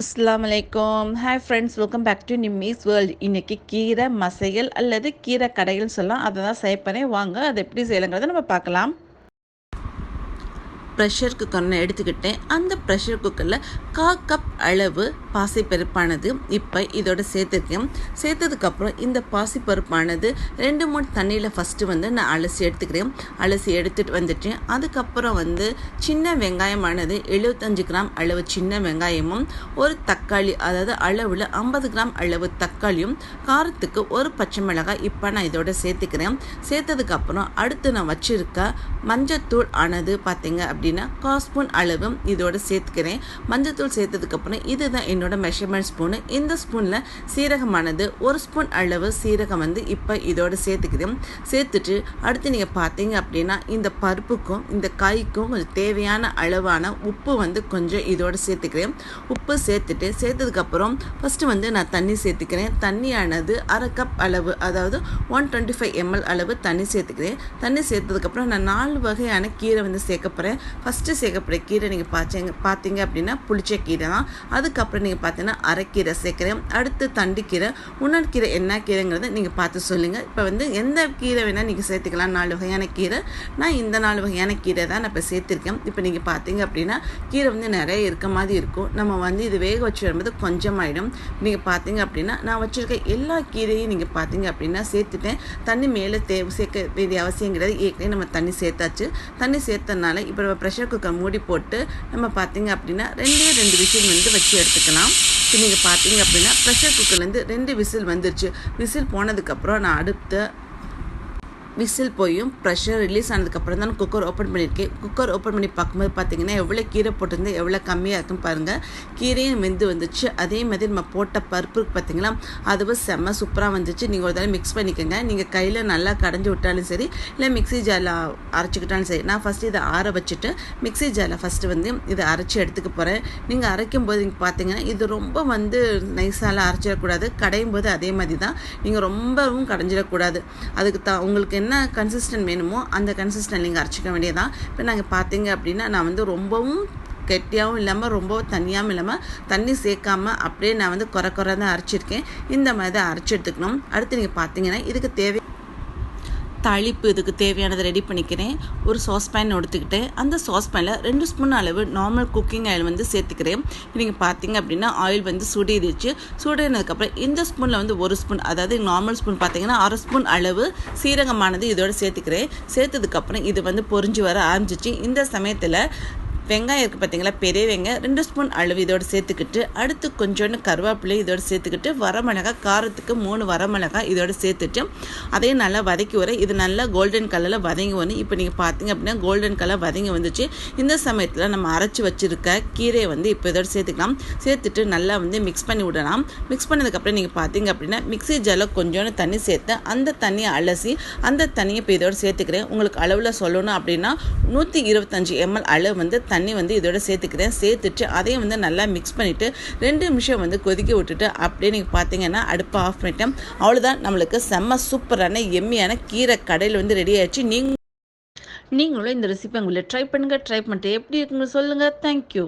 அஸ்லாம் வலைக்கம் hi friends welcome back to Nimmi's world இன்றைக்கி கீரை மசைகள் அல்லது கீரை கடைகள் சொல்லலாம். அதை தான் செய்ய வாங்க அதை எப்படி செய்யலைங்கிறத நம்ம பார்க்கலாம். ப்ரெஷர் குக்கர்னு எடுத்துக்கிட்டேன். அந்த ப்ரெஷர் குக்கரில் கா கப் அளவு பாசிப்பருப்பானது. இப்போ இதோட சேர்த்துருக்கேன். சேர்த்ததுக்கப்புறம் இந்த பாசிப்பருப்பானது ரெண்டு மூணு தண்ணியில் ஃபஸ்ட்டு வந்து நான் அலசி எடுத்துக்கிறேன். அலசி எடுத்துகிட்டு வந்துட்டேன். அதுக்கப்புறம் வந்து சின்ன வெங்காயமானது எழுபத்தஞ்சு கிராம் அளவு சின்ன வெங்காயமும் ஒரு தக்காளி அதாவது அளவில் ஐம்பது கிராம் அளவு தக்காளியும் காரத்துக்கு ஒரு பச்சை மிளகாய் இப்போ நான் இதோட சேர்த்துக்கிறேன். சேர்த்ததுக்கப்புறம் அடுத்து நான் வச்சுருக்க மஞ்சத்தூள் ஆனது பார்த்தீங்க அப்படின்னா கால் ஸ்பூன் அளவு இதோட சேர்த்துக்கிறேன். மஞ்சத்தூள் சேர்த்ததுக்கப்புறம் இதுதான் என்னோட மெஷர்மெண்ட் ஸ்பூனு இந்த ஸ்பூனில் சீரகமானது ஒரு ஸ்பூன் அளவு சீரகம் வந்து இப்போ இதோட சேர்த்துக்கிறேன். சேர்த்துட்டு அடுத்து நீங்கள் பார்த்தீங்க அப்படின்னா இந்த பருப்புக்கும் இந்த காய்க்கும் கொஞ்சம் தேவையான அளவான உப்பு வந்து கொஞ்சம் இதோட சேர்த்துக்கிறேன். உப்பு சேர்த்துட்டு சேர்த்ததுக்கப்புறம் ஃபஸ்ட்டு வந்து நான் தண்ணி சேர்த்துக்கிறேன். தண்ணியானது அரை கப் அளவு அதாவது ஒன் டுவெண்ட்டி ஃபைவ் எம்எல் அளவு தண்ணி சேர்த்துக்கிறேன். தண்ணி சேர்த்ததுக்கப்புறம் நான் நாலு வகையான கீரை வந்து சேர்க்க போகிறேன் ஃபஸ்ட்டு சேர்க்கப்படுற கீரை நீங்கள் பார்த்தீங்க பார்த்தீங்க அப்படின்னா புளிச்ச கீரை தான். அதுக்கப்புறம் நீங்கள் பார்த்தீங்கன்னா அரைக்கீரை சேர்க்குறேன். அடுத்து தண்டுக்கீரை உணர்கீரை என்ன கீரைங்கிறத நீங்கள் பார்த்து சொல்லுங்கள் இப்போ வந்து எந்த கீரை வேணால் நீங்கள் சேர்த்துக்கலாம். நாலு வகையான கீரை. நான் இந்த நாலு வகையான கீரை தான் நான் இப்போ சேர்த்துருக்கேன். இப்போ நீங்கள் பார்த்தீங்க அப்படின்னா கீரை வந்து நிறைய இருக்க மாதிரி இருக்கும். நம்ம வந்து இது வேக வச்சு வரும்போது கொஞ்சமாயிடும். நீங்கள் பார்த்தீங்க அப்படின்னா நான் வச்சுருக்க எல்லா கீரையும் நீங்கள் பார்த்தீங்க அப்படின்னா சேர்த்துட்டேன். தண்ணி மேலே தேவை சேர்க்க வேண்டிய அவசியம் கிடையாது ஏற்கனவே நம்ம தண்ணி சேர்த்தாச்சு. தண்ணி சேர்த்தனால இப்போ ப்ரெஷர் குக்கர் மூடி போட்டு நம்ம பார்த்தீங்க அப்படின்னா ரெண்டே ரெண்டு விசில் வந்து வச்சு எடுத்துக்கலாம். இப்போ நீங்கள் பார்த்தீங்க அப்படின்னா ப்ரெஷர் குக்கர்லேருந்து ரெண்டு விசில் வந்துருச்சு. விசில் போனதுக்கப்புறம் நான் அடுத்த விசில் போயும் ப்ரெஷர் ரிலீஸ் ஆனதுக்கப்புறம் தான் குக்கர் ஓப்பன் பண்ணியிருக்கேன். குக்கர் ஓப்பன் பண்ணி பார்க்கும்போது பார்த்தீங்கன்னா எவ்வளோ கீரை போட்டிருந்தா எவ்வளோ கம்மியாக இருக்குன்னு பாருங்கள் கீரையும் வெந்து வந்துச்சு. அதே மாதிரி நம்ம போட்ட பருப்பு பார்த்தீங்களா அதுவும் செம்ம சூப்பராக வந்துச்சு. நீங்கள் ஒரு தடவை மிக்ஸ் பண்ணிக்கோங்க. நீங்கள் கையில் நல்லா கடைஞ்சி விட்டாலும் சரி இல்லை மிக்ஸி ஜாரில் அரைச்சிக்கிட்டாலும் சரி நான் ஃபஸ்ட்டு இதை ஆற வச்சுட்டு மிக்ஸி ஜாரில் ஃபஸ்ட்டு வந்து இதை அரைச்சி எடுத்துக்க போகிறேன் நீங்கள் அரைக்கும் போது நீங்கள் பார்த்தீங்கன்னா இது ரொம்ப வந்து நைஸாலாம் அரைச்சிடக்கூடாது. கடையும் போது அதே மாதிரி தான். நீங்கள் ரொம்பவும் கடைஞ்சிடக்கூடாது. அதுக்கு த உங்களுக்கு என்ன என்ன கன்சிஸ்டன்ட் வேணுமோ அந்த கன்சிஸ்டன்ட் நீங்கள் அரைச்சிக்க வேண்டியதான் இப்போ நாங்கள் பார்த்தீங்க அப்படின்னா நான் வந்து ரொம்பவும் கெட்டியாகவும் இல்லாமல் ரொம்ப தண்ணியாகவும் இல்லாமல் தண்ணி சேர்க்காம அப்படியே நான் வந்து குறை குறை தான் அரைச்சிருக்கேன். இந்த மாதிரி தான் அரைச்சி எடுத்துக்கணும். அடுத்து நீங்கள் பார்த்தீங்கன்னா இதுக்கு தேவை தாளிப்பு இதுக்கு தேவையானதை ரெடி பண்ணிக்கிறேன். ஒரு சாஸ்பேன் எடுத்துக்கிட்டேன் அந்த சாஸ்பேனில் ரெண்டு ஸ்பூன் அளவு நார்மல் குக்கிங் ஆயில் வந்து சேர்த்துக்கிறேன். நீங்கள் பார்த்தீங்க அப்படின்னா ஆயில் வந்து சுடிடுச்சு. சுடினதுக்கப்புறம் இந்த ஸ்பூனில் வந்து ஒரு ஸ்பூன் அதாவது நார்மல் ஸ்பூன் பார்த்தீங்கன்னா அரை ஸ்பூன் அளவு சீரகமானது இதோட சேர்த்துக்கிறேன். சேர்த்ததுக்கப்புறம் இது வந்து பொறிஞ்சு வர ஆரம்பிச்சிச்சு. இந்த சமயத்தில் வெங்காயம் இருக்குது பார்த்தீங்களா பெரிய வெங்காயம். ரெண்டு ஸ்பூன் அளவு இதோடு சேர்த்துக்கிட்டு அடுத்து கொஞ்சோண்டு கருவேப்பிலை இதோடு சேர்த்துக்கிட்டு வரமிளகாய் காரத்துக்கு மூணு வரமிளகாய் இதோடு சேர்த்துட்டு அதையும் நல்லா வதக்கி வர இது நல்லா கோல்டன் கலரில் வதங்கி வந்து இப்போ நீங்கள் பார்த்தீங்க அப்படின்னா கோல்டன் கலர் வதங்கி வந்துச்சு. இந்த சமயத்தில் நம்ம அரைச்சி வச்சுருக்க கீரையை வந்து இப்போ இதோடு சேர்த்துக்கலாம். சேர்த்துட்டு நல்லா வந்து மிக்ஸ் பண்ணி விடலாம். மிக்ஸ் பண்ணதுக்கப்புறம் நீங்கள் பார்த்தீங்க அப்படின்னா மிக்ஸி ஜாரில் கொஞ்சோண்டு தண்ணி சேர்த்து அந்த தண்ணியை அலசி அந்த தண்ணியை இப்போ இதோடு சேர்த்துக்கிறேன். உங்களுக்கு அளவில் சொல்லணும் அப்படின்னா நூற்றி இருபத்தஞ்சி எம்எல் அளவு வந்து தண்ணி தண்ணி வந்து இதோட சேர்த்துக்கிறேன். சேர்த்துட்டு அதையும் வந்து நல்லா மிக்ஸ் பண்ணிவிட்டு ரெண்டு நிமிஷம் வந்து கொதிக்க விட்டுட்டு அப்படியே நீங்கள் பார்த்தீங்கன்னா அடுப்பை ஆஃப் பண்ணிட்டேன். அவ்வளோதான் நம்மளுக்கு செம்ம சூப்பரான எம்மியான கீரை கடையில் வந்து ரெடி ஆயிடுச்சு. நீங்கள் நீங்களும் இந்த ரெசிபி உங்களை ட்ரை பண்ணுங்கள் ட்ரை பண்ணிட்டு எப்படி இருக்குன்னு சொல்லுங்கள் தேங்க்யூ